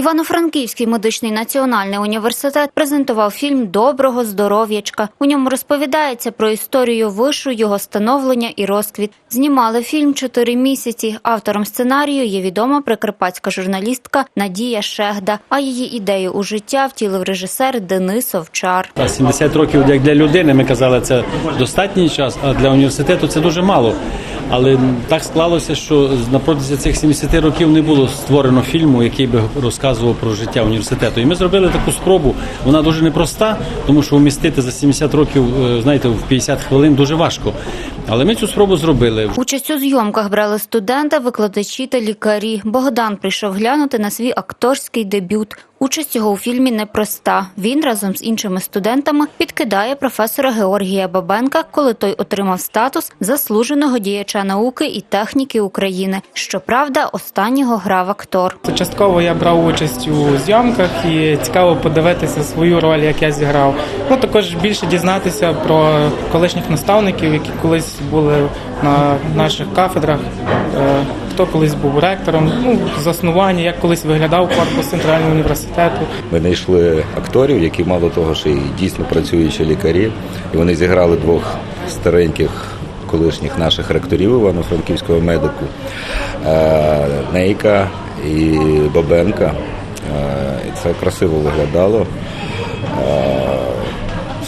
Івано-Франківський медичний національний університет презентував фільм Доброго здоров'ячка. У ньому розповідається про історію вишу, його становлення і розквіт. Знімали фільм чотири місяці. Автором сценарію є відома прикарпатська журналістка Надія Шегда. А її ідею у життя втілив режисер Денис Овчар. А 70 років як для людини, ми казали, це достатній час, а для університету це дуже мало. Але так склалося, що на протязі цих 70 років не було створено фільму, який би розказував про життя університету. І ми зробили таку спробу. Вона дуже непроста, тому що вмістити за 70 років, е, знаєте, в 50 хвилин дуже важко. Але ми цю спробу зробили. Участь у зйомках брали студенти, викладачі та лікарі. Богдан прийшов глянути на свій акторський дебют. Участь його у фільмі непроста. Він разом з іншими студентами підкидає професора Георгія Бабенка, коли той отримав статус заслуженого діяча науки і техніки України. Щоправда, останнього грав актор. Частково я брав участь у зйомках і цікаво подивитися свою роль, як я зіграв. Ну також більше дізнатися про колишніх наставників, які колись були на наших кафедрах. Е, Хто колись був ректором, ну заснування, як колись виглядав корпус центрального університету. Ми знайшли акторів, які мало того, що і дійсно працюючі лікарі, і вони зіграли двох стареньких колишніх наших ректорів Івано-Франківського медику е, Нейка і Бабенка. Е, це красиво виглядало.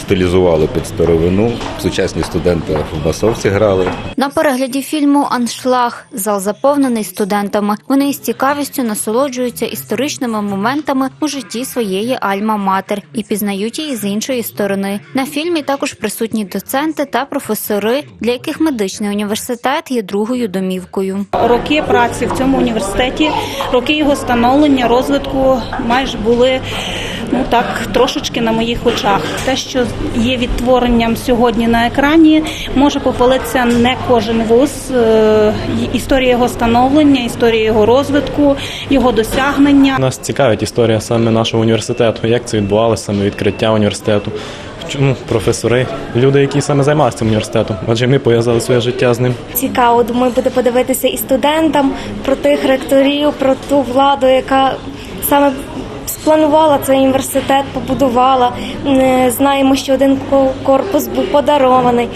Стилізували під старовину. Сучасні студенти в масовці грали. На перегляді фільму Аншлаг зал заповнений студентами. Вони із цікавістю насолоджуються історичними моментами у житті своєї альма-матер і пізнають її з іншої сторони. На фільмі також присутні доценти та професори, для яких медичний університет є другою домівкою. роки праці в цьому університеті, роки його становлення, розвитку майже були ну так трошечки на моїх очах. Те, що є відтворенням сьогодні на екрані, може похвалитися не кожен вуз. Е, Історія його становлення, історія його розвитку, його досягнення. Нас цікавить історія саме нашого університету, як це відбувалося, саме відкриття університету. Чому професори, люди, які саме займалися цим університетом, адже ми пов'язали своє життя з ним. цікаво, думаю, буде подивитися і студентам про тих ректорів, про ту владу, яка саме спланувала цей університет, побудувала. Е, Знаємо, що один корпус був подарований.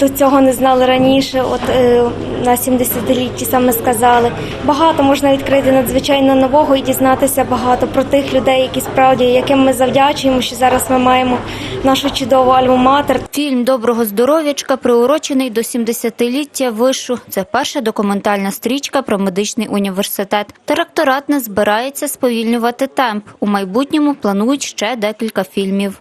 До цього не знали раніше. От е, на 70-літті саме сказали. Багато можна відкрити надзвичайно нового і дізнатися багато про тих людей, які справді яким ми завдячуємо, що зараз ми маємо нашу чудову альму-матер. Фільм Доброго здоров'ячка приурочений до 70-ліття вишу. Це перша документальна стрічка про медичний університет. Та ректорат не збирається сповільнювати темп. У майбутньому планують ще декілька фільмів.